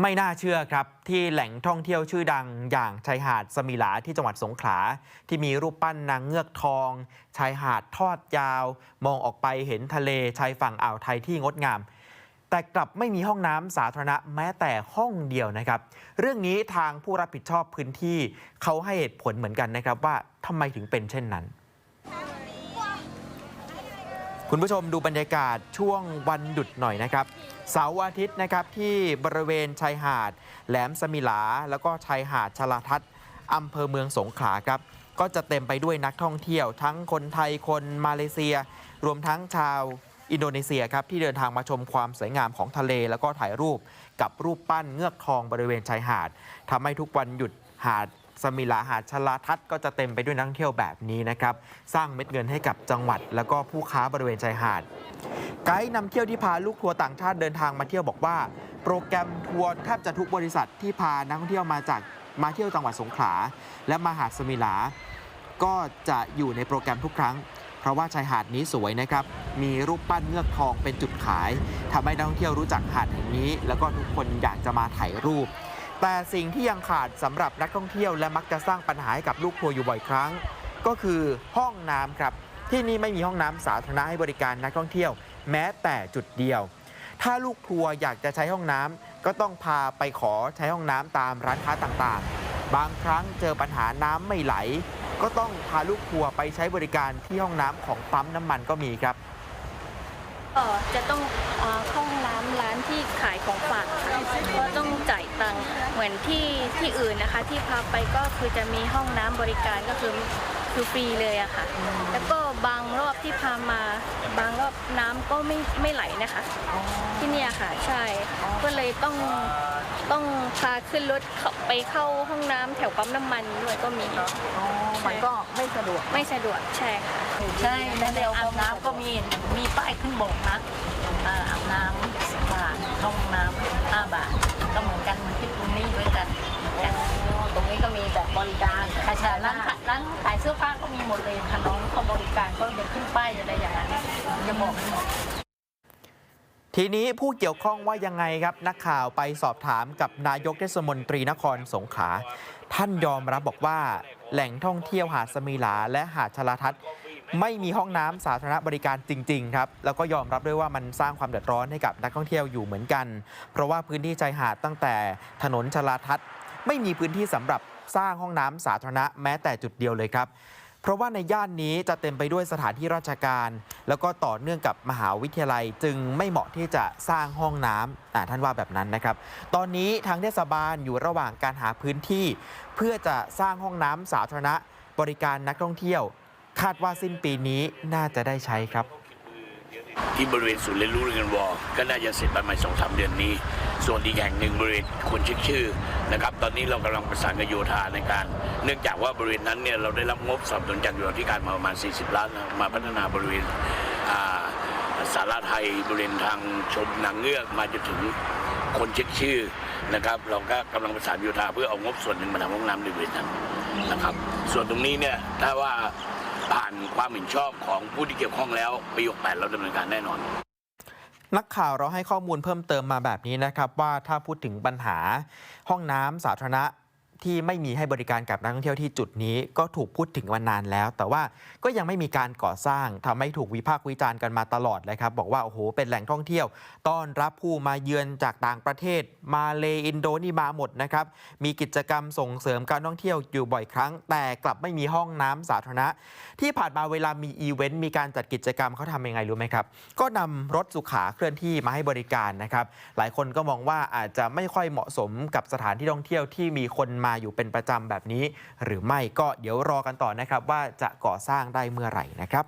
ไม่น่าเชื่อครับ ที่แหล่งท่องเที่ยวชื่อดังอย่างชายหาดสมิลาที่จังหวัดสงขลา ที่มีรูปปั้นนางเงือกทอง ชายหาดทอดยาว มองออกไปเห็นทะเลชายฝั่งอ่าวไทยที่งดงาม แต่กลับไม่มีห้องน้ำสาธารณะแม้แต่ห้องเดียวนะครับ เรื่องนี้ทางผู้รับผิดชอบพื้นที่เขาให้เหตุผลเหมือนกันนะครับว่าทำไมถึงเป็นเช่นนั้น คุณผู้ชมดูบรรยากาศช่วงวันหยุดหน่อยนะครับ เสาร์อาทิตย์นะครับที่บริเวณชายหาด แหลมสมิลา แล้วก็ชายหาดชลาทัศน์อำเภอเมืองสงขลาครับ ก็จะเต็มไปด้วยนักท่องเที่ยว ทั้งคนไทยคนมาเลเซีย รวมทั้งชาวอินโดนีเซียครับที่เดินทางมาชมความสวยงามของทะเล แล้วก็ถ่ายรูปกับรูปปั้นเงือกทองบริเวณชายหาดทำให้ทุกวันหยุดหาด สมิลาหาดชลาทัศน์ก็จะเต็มไปด้วยนักท่องเที่ยวแบบนี้นะครับ สร้างเม็ดเงินให้กับจังหวัด แล้วก็ผู้ค้าบริเวณชายหาด ไกด์นำเที่ยวที่พาลูกทัวร์ต่างชาติเดินทางมาเที่ยวบอกว่า โปรแกรมทัวร์แทบจะทุกบริษัทที่พานักท่องเที่ยวมาจากมาเที่ยวจังหวัดสงขลาและมาหาดสมิลา ก็จะอยู่ในโปรแกรมทุกครั้ง เพราะว่าชายหาดนี้สวยนะครับ มีรูปปั้นเงือกทองเป็นจุดขายทำให้นักท่องเที่ยวรู้จักหาดแห่งนี้ แล้วก็ทุกคนอยากจะมาถ่ายรูป แต่สิ่งที่ยังขาดสำหรับนักท่องเที่ยวและมักจะสร้างปัญหาให้กับลูกทัวร์อยู่บ่อยครั้ง ก็คือห้องน้ำครับ ที่นี่ไม่มีห้องน้ำสาธารณะให้บริการนักท่องเที่ยว แม้แต่จุดเดียว ถ้าลูกทัวร์อยากจะใช้ห้องน้ำก็ต้องพาไปขอใช้ห้องน้ำตามร้านค้าต่างๆ บางครั้งเจอปัญหาน้ำไม่ไหล ก็ต้องพาลูกทัวร์ไปใช้บริการที่ห้องน้ำของปั๊มน้ำมันก็มีครับ ก็จะต้องเข้าห้องน้ำร้านที่ขายของฝากค่ะก็ต้องจ่ายตังค์เหมือนที่ที่อื่นนะคะ ที่พาไปก็คือจะมีห้องน้ำบริการก็คือคือฟรีเลยอะค่ะ แล้วก็บางรอบที่พามาบางรอบ ก็ไม่ไม่ไหลนะคะ ที่เนี่ยค่ะ ใช่ ก็เลยต้องต้องพาขึ้นรถเข้าไปเข้าห้องน้ำแถวปั๊มน้ำมันด้วยก็มี อ๋อมันก็ไม่สะดวก ไม่สะดวกใช่ค่ะ ใช่แล้วเดี๋ยวอาบน้ำก็มีมีป้ายขึ้นบอกนะเอ่ออาบน้ำสิบบาทเข้าห้องน้ำห้าบาท ก็เหมือนกันเหมันที่ตรงนี้ด้วยกันแต่ตรงนี้ก็มีแบบบริการใช่ใช่ร้านขายร้านขายเสื้อผ้าก็มีหมดเลยค่ะน้องเขาบริการก็เดี๋ยวขึ้นป้ายอะไรอย่างนั้น จะบอกทีนี้ผู้เกี่ยวข้องว่ายังไงครับ นักข่าวไปสอบถามกับนายกเทศมนตรีนครสงขลาท่านยอมรับบอกว่า แหล่งท่องเที่ยวหาดสมิลา และหาดชลาทัศน์ไม่มีห้องน้ำสาธารณะบริการจริง ๆ ครับ แล้วก็ยอมรับด้วยว่ามันสร้างความเดือดร้อนให้กับนักท่องเที่ยวอยู่เหมือนกัน เพราะว่าพื้นที่ชายหาดตั้งแต่ถนนชลาทัศน์ไม่มีพื้นที่สำหรับสร้างห้องน้ำสาธารณะแม้แต่จุดเดียวเลยครับ เพราะว่าในย่านนี้จะเต็มไปด้วยสถานที่ราชการ แล้วก็ต่อเนื่องกับมหาวิทยาลัยจึงไม่เหมาะที่จะสร้างห้องน้ำท่านว่าแบบนั้นนะครับ ตอนนี้ทางเทศบาลอยู่ระหว่างการหาพื้นที่ เพื่อจะสร้างห้องน้ำสาธารณะ บริการนักท่องเที่ยว คาดว่าสิ้นปีนี้น่าจะได้ใช้ครับ ที่บริเวณศูนย์เรียนรู้เรียนวอก็น่าจะเสร็จประมาณสองสามเดือนนี้ ส่วนอีกแห่งหนึ่งบริเวณคนชื่อชื่อนะครับ ตอนนี้เรากำลังประสานกับโยธาในการ เนื่องจากว่าบริเวณนั้นเนี่ยเราได้รับงบสนับสนุนจากโยธาธิการมาประมาณ 40 ล้านมาพัฒนาบริเวณสาราไทยบริเวณทางชมนางเงือกมาจนถึงคนเช็คชื่อนะครับ เราก็กำลังประสานโยธาเพื่อเอางบส่วนหนึ่งมาทำห้องน้ำในบริเวณนั้นนะครับ ส่วนตรงนี้เนี่ยถ้าว่าผ่านความเห็นชอบของผู้ที่เกี่ยวข้องแล้วปี68เราดำเนินการแน่นอน นักข่าวเราให้ข้อมูลเพิ่มเติมมาแบบนี้นะครับว่าถ้าพูดถึงปัญหาห้องน้ำสาธารณะ ที่ไม่มีให้บริการกับนักท่องเที่ยวที่จุดนี้ก็ถูกพูดถึงมานานแล้ว แต่ว่าก็ยังไม่มีการก่อสร้างทำให้ถูกวิพากษ์วิจารณ์กันมาตลอดเลยครับ บอกว่าโอ้โหเป็นแหล่งท่องเที่ยว ต้อนรับผู้มาเยือนจากต่างประเทศ มาเลอินโดนีมาหมดนะครับมีกิจกรรมส่งเสริมการท่องเที่ยวอยู่บ่อยครั้ง แต่กลับไม่มีห้องน้ำสาธารณะ ที่ผ่านมาเวลามีอีเวนต์มีการจัดกิจกรรมเขาทำยังไงรู้ไหมครับก็นำรถสุขาเคลื่อนที่มาให้บริการนะครับหลายคนก็มองว่าอาจจะไม่ค่อยเหมาะสมกับสถานที่ท่องเที่ยวที่มีคนมามาอยู่เป็นประจำแบบนี้ หรือไม่ก็เดี๋ยวรอกันต่อนะครับว่าจะก่อสร้างได้เมื่อไหร่นะครับ